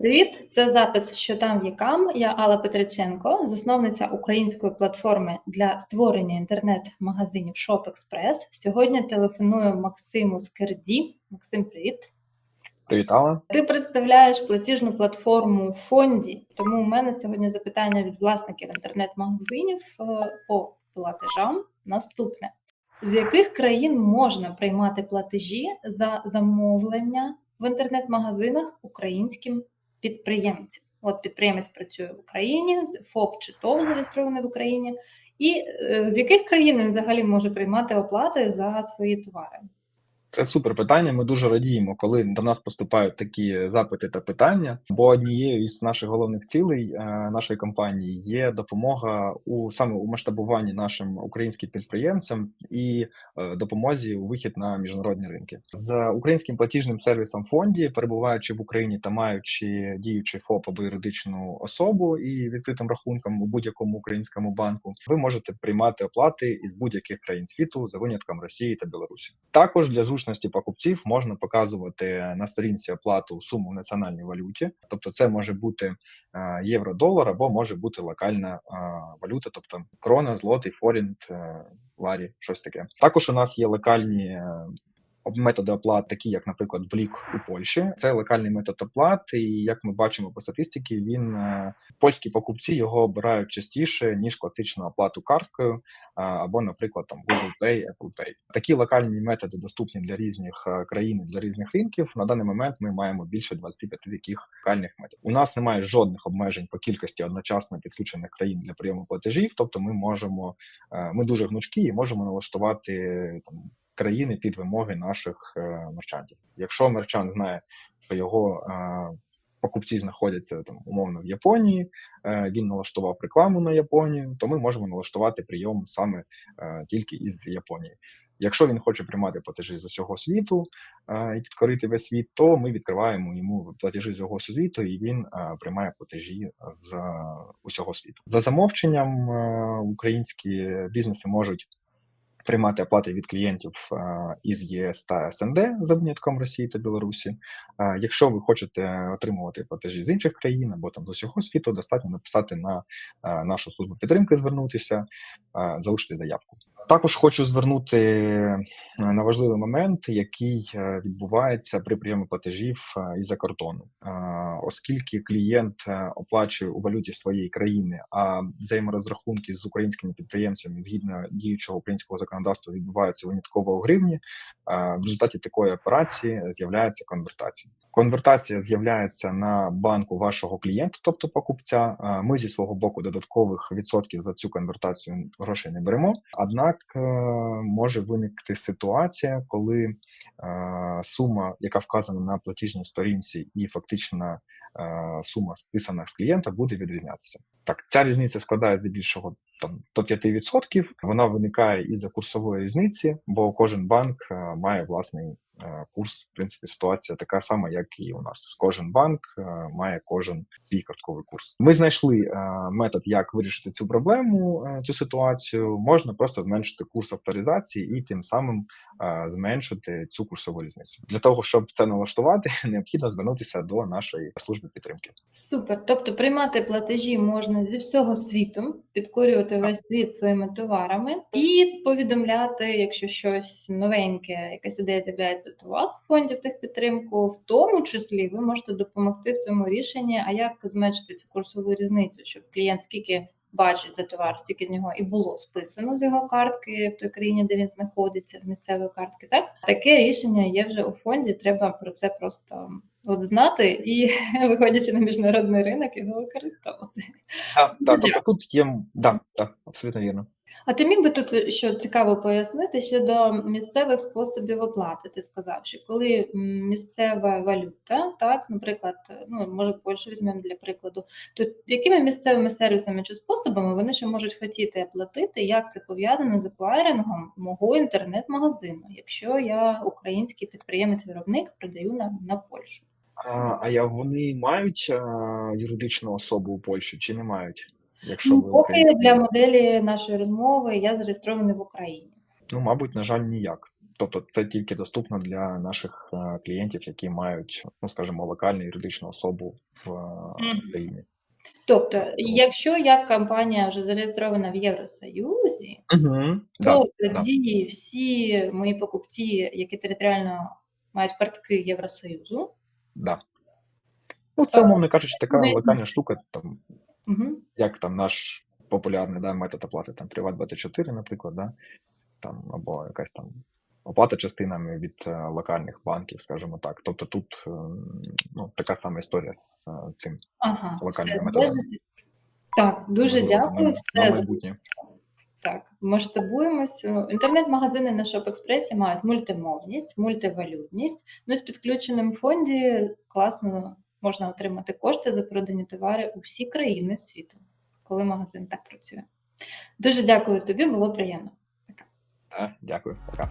Привіт, це запис що там вікам. Я Алла Петриченко, засновниця української платформи для створення інтернет-магазинів ShopExpress. Сьогодні телефоную Максиму Скерді. Максим, привіт. Привіт, Алла. Ти представляєш платіжну платформу фонді. Тому у мене сьогодні запитання від власників інтернет-магазинів е, по платежам. Наступне: з яких країн можна приймати платежі за замовлення в інтернет-магазинах українським підприємцям? От підприємець працює в Україні, ФОП чи ТОВ зареєстрований в Україні. І е, з яких країн він взагалі може приймати оплати за свої товари? Це супер питання. Ми дуже радіємо, коли до нас поступають такі запити та питання. Бо однією із наших головних цілей е, нашої компанії є допомога у саме у масштабуванні нашим українським підприємцям і е, допомозі у вихід на міжнародні ринки з українським платіжним сервісом фонді, перебуваючи в Україні та маючи діючий ФОП або юридичну особу і відкритим рахунком у будь-якому українському банку, ви можете приймати оплати із будь-яких країн світу за винятком Росії та Білорусі. Також для зручності покупців можна показувати на сторінці оплату суму в національній валюті, тобто це може бути е, євро-долар або може бути локальна е, валюта, тобто крона, злотий, форінт, е, ларі, щось таке. Також у нас є локальні. Методи оплат, такі як, наприклад, Блік у Польщі, це локальний метод оплат, і як ми бачимо по статистиці, він е, польські покупці його обирають частіше ніж класичну оплату карткою або, наприклад, там Google Pay, Apple Pay. Такі локальні методи доступні для різних е, країн, для різних ринків. На даний момент ми маємо більше 25 таких локальних методів. У нас немає жодних обмежень по кількості одночасно підключених країн для прийому платежів. Тобто, ми можемо е, ми дуже гнучкі і можемо налаштувати там. Країни під вимоги наших е, мерчантів. Якщо мерчант знає, що його е, покупці знаходяться там умовно в Японії, е, він налаштував рекламу на Японію, то ми можемо налаштувати прийом саме тільки із Японії. Якщо він хоче приймати платежі з усього світу і підкорити весь світ, то ми відкриваємо йому платежі з усього світу, і він приймає платежі з усього світу. За замовченням українські бізнеси можуть приймати оплати від клієнтів е, із ЄС та СНД за винятком Росії та Білорусі. Е, Якщо ви хочете отримувати платежі з інших країн або там з усього світу, достатньо написати на е, нашу службу підтримки, звернутися, залишити заявку. Також хочу звернути е, на важливий момент, який е, відбувається при прийомі платежів е, із-за кордону, оскільки клієнт оплачує у валюті своєї країни, а взаєморозрахунки з українськими підприємцями згідно діючого українського законодавства відбуваються винятково у гривні. В результаті такої операції з'являється конвертація. Конвертація з'являється на банку вашого клієнта, тобто покупця. Ми зі свого боку додаткових відсотків за цю конвертацію грошей не беремо. Однак е, може виникти ситуація, коли е, сума, яка вказана на платіжній сторінці, і фактична е, сума списана з клієнта, буде відрізнятися. Так, ця різниця складає здебільшого там до 5%. Вона виникає із-за курсової різниці, бо кожен банк е, має власний курс. В принципі, ситуація така сама, як і у нас. Тобто Кожен банк е, має кожен свій картковий курс. Ми знайшли е, метод, як вирішити цю проблему, е, цю ситуацію. Можна просто зменшити курс авторизації і тим самим е, зменшити цю курсову різницю. Для того щоб це налаштувати, необхідно звернутися до нашої служби підтримки. Супер. Тобто приймати платежі можна зі всього світу, підкорювати весь світ своїми товарами і повідомляти, якщо щось новеньке, якась ідея з'являється у вас в фонді в техпідтримку, в тому числі ви можете допомогти в цьому рішенні. А як зменшити цю курсову різницю, щоб клієнт скільки бачить за товар, стільки з нього і було списано з його картки в той країні, де він знаходиться, з місцевої картки. Так таке рішення є вже у фонді. Треба про це просто от знати і, виходячи на міжнародний ринок, його використовувати. Так, так, тобто тут є да, так, абсолютно вірно. А ти міг би тут що цікаво пояснити щодо місцевих способів оплати? Ти сказав, що коли місцева валюта, так, наприклад, ну може Польщу візьмемо для прикладу, то якими місцевими сервісами чи способами вони ще можуть хотіти оплатити? Як це пов'язано з еквайрингом мого інтернет-магазину, якщо я український підприємець-виробник продаю на, на Польщу? А, а я вони мають а, юридичну особу у Польщі чи не мають? Якщо Ну, ви поки для моделі нашої розмови я зареєстрований в Україні. Ну, мабуть, на жаль, ніяк. Тобто це тільки доступно для наших е, клієнтів, які мають, ну скажімо, локальну юридичну особу в е, Мгм. Тобто, якщо я компанія вже зареєстрована в Євросоюзі, Угу. то тоді всі мої покупці, які територіально мають картки Євросоюзу, Да. Ну, це, Е, умовно кажучи, така локальна штука, там, угу. як там наш популярний да, метод оплати, там Приват24, наприклад, да, там, або якась там оплата частинами від е, локальних банків, скажімо так. Тобто тут е, ну, така сама історія з е, цим. ага, Локальними все, методами. Так, дуже Можливо, дякую. на, Все на майбутнє. Так, масштабуємося. Інтернет-магазини на ShopExpress мають мультимовність, мультивалютність. Ну з підключеним фонді класно можна отримати кошти за продані товари у всі країни світу, коли магазин так працює. Дуже дякую тобі, було приємно. Е, Дякую, пока.